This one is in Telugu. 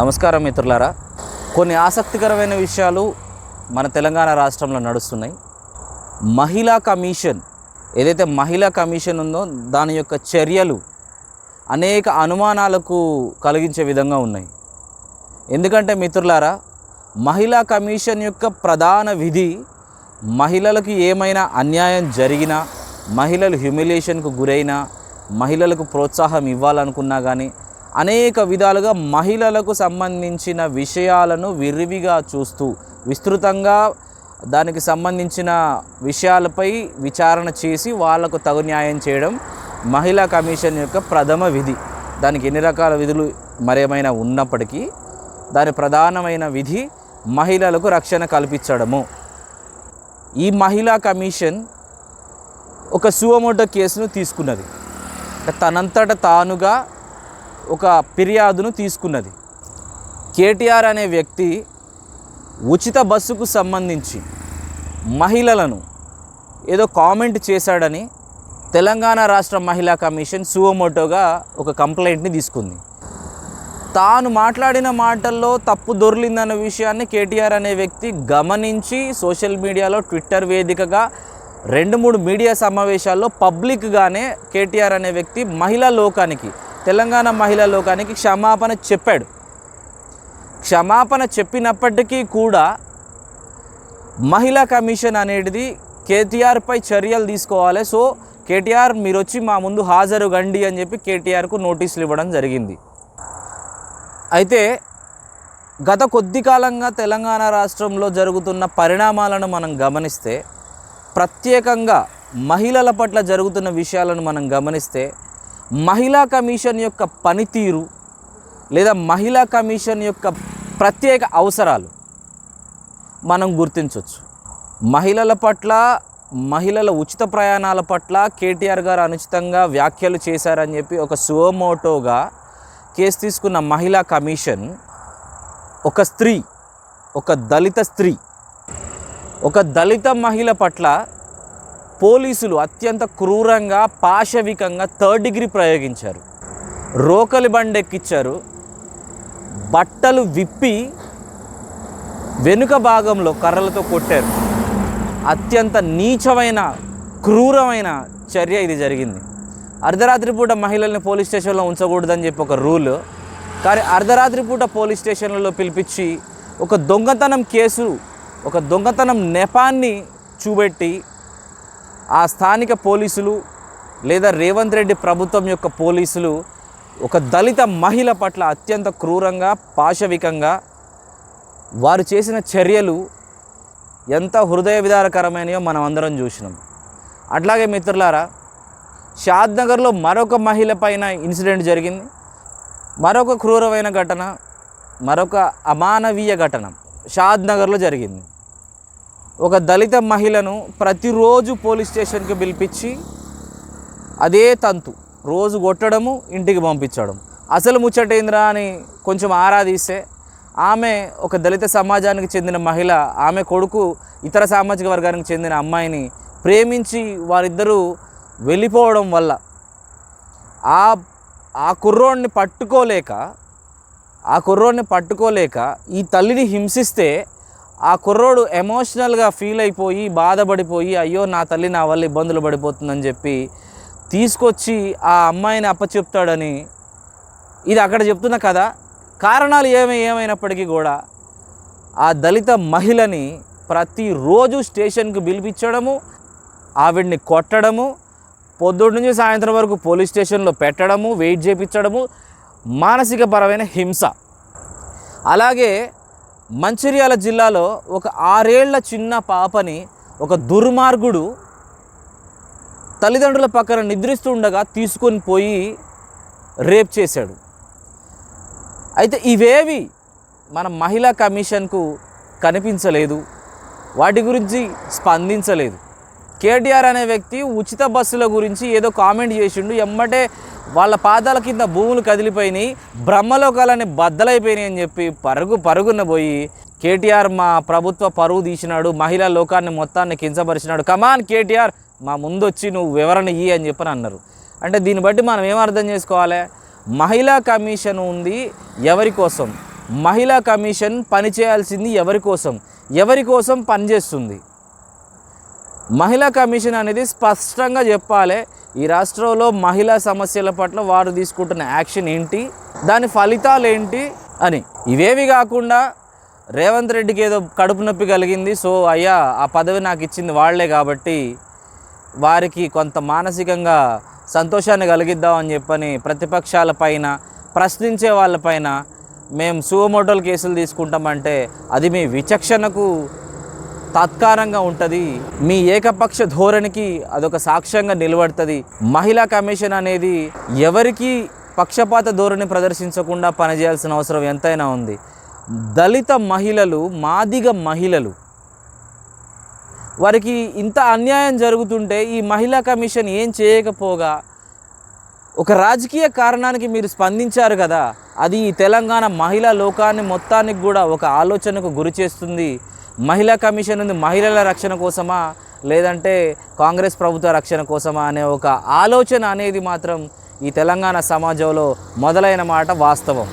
నమస్కారం మిత్రులారా. కొన్ని ఆసక్తికరమైన విషయాలు మన తెలంగాణ రాష్ట్రంలో నడుస్తున్నాయి. మహిళా కమిషన్ ఏదైతే మహిళా కమిషన్ ఉందో దాని యొక్క చర్యలు అనేక అనుమానాలకు కలిగించే విధంగా ఉన్నాయి. ఎందుకంటే మిత్రులారా మహిళా కమిషన్ యొక్క ప్రధాన విధి మహిళలకు ఏమైనా అన్యాయం జరిగినా మహిళలు హ్యూమిలేషన్కు గురైనా మహిళలకు ప్రోత్సాహం ఇవ్వాలనుకున్నా కానీ అనేక విధాలుగా మహిళలకు సంబంధించిన విషయాలను విరివిగా చూస్తూ విస్తృతంగా దానికి సంబంధించిన విషయాలపై విచారణ చేసి వాళ్ళకు తగు న్యాయం చేయడం మహిళా కమిషన్ యొక్క ప్రథమ విధి. దానికి ఎన్ని రకాల విధులు మరేమైనా ఉన్నప్పటికీ దాని ప్రధానమైన విధి మహిళలకు రక్షణ కల్పించడము. ఈ మహిళా కమిషన్ ఒక సువమోటో కేసును తీసుకున్నది. తనంతట తానుగా ఒక ఫిర్యాదును తీసుకున్నది. కేటీఆర్ అనే వ్యక్తి ఉచిత బస్సుకు సంబంధించి మహిళలను ఏదో కామెంట్ చేశాడని తెలంగాణ రాష్ట్ర మహిళా కమిషన్ సువమోటోగా ఒక కంప్లైంట్ని తీసుకుంది. తాను మాట్లాడిన మాటల్లో తప్పు దొర్లిందన్న విషయాన్ని కేటీఆర్ అనే వ్యక్తి గమనించి సోషల్ మీడియాలో ట్విట్టర్ వేదికగా రెండు మూడు మీడియా సమావేశాల్లో పబ్లిక్గానే కేటీఆర్ అనే వ్యక్తి మహిళా లోకానికి తెలంగాణ మహిళా లోకానికి క్షమాపణ చెప్పాడు. క్షమాపణ చెప్పినప్పటికీ కూడా మహిళా కమిషన్ అనేది కేటీఆర్పై చర్యలు తీసుకోవాలి. సో కేటీఆర్ మీరు వచ్చి మా ముందు హాజరు గండి అని చెప్పి కేటీఆర్కు నోటీసులు ఇవ్వడం జరిగింది. అయితే గత కొద్ది కాలంగా తెలంగాణ రాష్ట్రంలో జరుగుతున్న పరిణామాలను మనం గమనిస్తే ప్రత్యేకంగా మహిళల పట్ల జరుగుతున్న విషయాలను మనం గమనిస్తే మహిళా కమిషన్ యొక్క పనితీరు లేదా మహిళా కమిషన్ యొక్క ప్రత్యేక అవసరాలు మనం గుర్తించవచ్చు. మహిళల పట్ల మహిళల ఉచిత ప్రయాణాల పట్ల కేటీఆర్ గారు అనుచితంగా వ్యాఖ్యలు చేశారని చెప్పి ఒక సువమోటోగా కేసు తీసుకున్న మహిళా కమిషన్ ఒక స్త్రీ ఒక దళిత స్త్రీ ఒక దళిత మహిళ పట్ల పోలీసులు అత్యంత క్రూరంగా పాశవికంగా థర్డ్ డిగ్రీ ప్రయోగించారు. రోకలి బండి ఎక్కించారు బట్టలు విప్పి వెనుక భాగంలో కర్రలతో కొట్టారు. అత్యంత నీచమైన క్రూరమైన చర్య ఇది జరిగింది. అర్ధరాత్రి పూట మహిళల్ని పోలీస్ స్టేషన్లో ఉంచకూడదని చెప్పి ఒక రూల్. కానీ అర్ధరాత్రి పూట పోలీస్ స్టేషన్లలో పిలిపించి ఒక దొంగతనం కేసు ఒక దొంగతనం నెపాన్ని చూపెట్టి ఆ స్థానిక పోలీసులు లేదా రేవంత్ రెడ్డి ప్రభుత్వం యొక్క పోలీసులు ఒక దళిత మహిళ పట్ల అత్యంత క్రూరంగా పాశవికంగా వారు చేసిన చర్యలు ఎంత హృదయ విదారకరమైనయో మనం అందరం చూసినాం. అట్లాగే మిత్రులారా షాద్నగర్లో మరొక మహిళ పైన ఇన్సిడెంట్ జరిగింది. మరొక క్రూరమైన ఘటన మరొక అమానవీయ ఘటన షాద్నగర్లో జరిగింది. ఒక దళిత మహిళను ప్రతిరోజు పోలీస్ స్టేషన్కి పిలిపించి అదే తంతు రోజు కొట్టడము ఇంటికి పంపించడం. అసలు ముచ్చటేంద్రా అని కొంచెం ఆరాధిస్తే ఆమె ఒక దళిత సమాజానికి చెందిన మహిళ ఆమె కొడుకు ఇతర సామాజిక వర్గానికి చెందిన అమ్మాయిని ప్రేమించి వారిద్దరూ వెళ్ళిపోవడం వల్ల ఆ ఆ కుర్రోడిని పట్టుకోలేక ఆ కుర్రోడిని పట్టుకోలేక ఈ తల్లిని హింసిస్తే ఆ కుర్రోడు ఎమోషనల్గా ఫీల్ అయిపోయి బాధపడిపోయి అయ్యో నా తల్లి నా వల్ల ఇబ్బందులు పడిపోతుందని చెప్పి తీసుకొచ్చి ఆ అమ్మాయిని అప్పచెప్తాడని ఇది అక్కడ చెప్తున్న కదా కారణాలు ఏమై ఏమైనప్పటికీ కూడా ఆ దళిత మహిళని ప్రతిరోజు స్టేషన్కి పిలిపించడము ఆవిడ్ని కొట్టడము పొద్దున్న నుంచి సాయంత్రం వరకు పోలీస్ స్టేషన్లో పెట్టడము వెయిట్ చేయించడము మానసికపరమైన హింస. అలాగే మంచిర్యాల జిల్లాలో ఒక ఆరేళ్ళ చిన్న పాపని ఒక దుర్మార్గుడు తల్లిదండ్రుల పక్కన నిద్రిస్తూ ఉండగా తీసుకొని పోయి రేప్ చేశాడు. అయితే ఇవేవి మన మహిళా కమిషన్కు కనిపించలేదు. వాటి గురించి స్పందించలేదు. కేటీఆర్ అనే వ్యక్తి ఉచిత బస్సుల గురించి ఏదో కామెంట్ చేసిండు. ఎమ్మటే వాళ్ళ పాదాల కింద భూములు కదిలిపోయినాయి బ్రహ్మలోకాలని బద్దలైపోయినాయి అని చెప్పి పరుగు పరుగున పోయి కేటీఆర్ మా ప్రభుత్వ పరువు తీసినాడు మహిళా లోకాన్ని మొత్తాన్ని కించపరిచినాడు. కమాన్ కేటీఆర్ మా ముందు వచ్చి నువ్వు వివరణ ఇయ్యి అని చెప్పని అన్నారు. అంటే దీన్ని బట్టి మనం ఏం అర్థం చేసుకోవాలి? మహిళా కమిషన్ ఉంది ఎవరి కోసం? మహిళా కమిషన్ పనిచేయాల్సింది ఎవరి కోసం? ఎవరి కోసం పనిచేస్తుంది మహిళా కమిషన్ అనేది స్పష్టంగా చెప్పాలి ఈ రాష్ట్రంలో మహిళా సమస్యల పట్ల వారు తీసుకుంటున్న యాక్షన్ ఏంటి? దాని ఫలితాలు ఏంటి? అని. ఇవేవి కాకుండా రేవంత్ రెడ్డికి ఏదో కడుపు నొప్పి కలిగింది. సో అయ్యా ఆ పదవి నాకు ఇచ్చింది వాళ్ళే కాబట్టి వారికి కొంత మానసికంగా సంతోషాన్ని కలిగిద్దాం అని చెప్పని ప్రతిపక్షాలపైన ప్రశ్నించే వాళ్ళపైన మేము సువమోటోలు కేసులు తీసుకుంటామంటే అది మీ విచక్షణకు తాత్కారంగా ఉంటుంది. మీ ఏకపక్ష ధోరణికి అదొక సాక్ష్యంగా నిలబడుతుంది. మహిళా కమిషన్ అనేది ఎవరికి పక్షపాత ధోరణి ప్రదర్శించకుండా పనిచేయాల్సిన అవసరం ఎంతైనా ఉంది. దళిత మహిళలు మాదిగ మహిళలు వారికి ఇంత అన్యాయం జరుగుతుంటే ఈ మహిళా కమిషన్ ఏం చేయకపోగా ఒక రాజకీయ కారణానికి మీరు స్పందించారు కదా అది ఈ తెలంగాణ మహిళా లోకాన్ని మొత్తానికి కూడా ఒక ఆలోచనకు గురి చేస్తుంది. మహిళా కమిషన్ ఉంది మహిళల రక్షణ కోసమా లేదంటే కాంగ్రెస్ ప్రభుత్వ రక్షణ కోసమా అనే ఒక ఆలోచన అనేది మాత్రం ఈ తెలంగాణ సమాజంలో మొదలైన మాట వాస్తవం.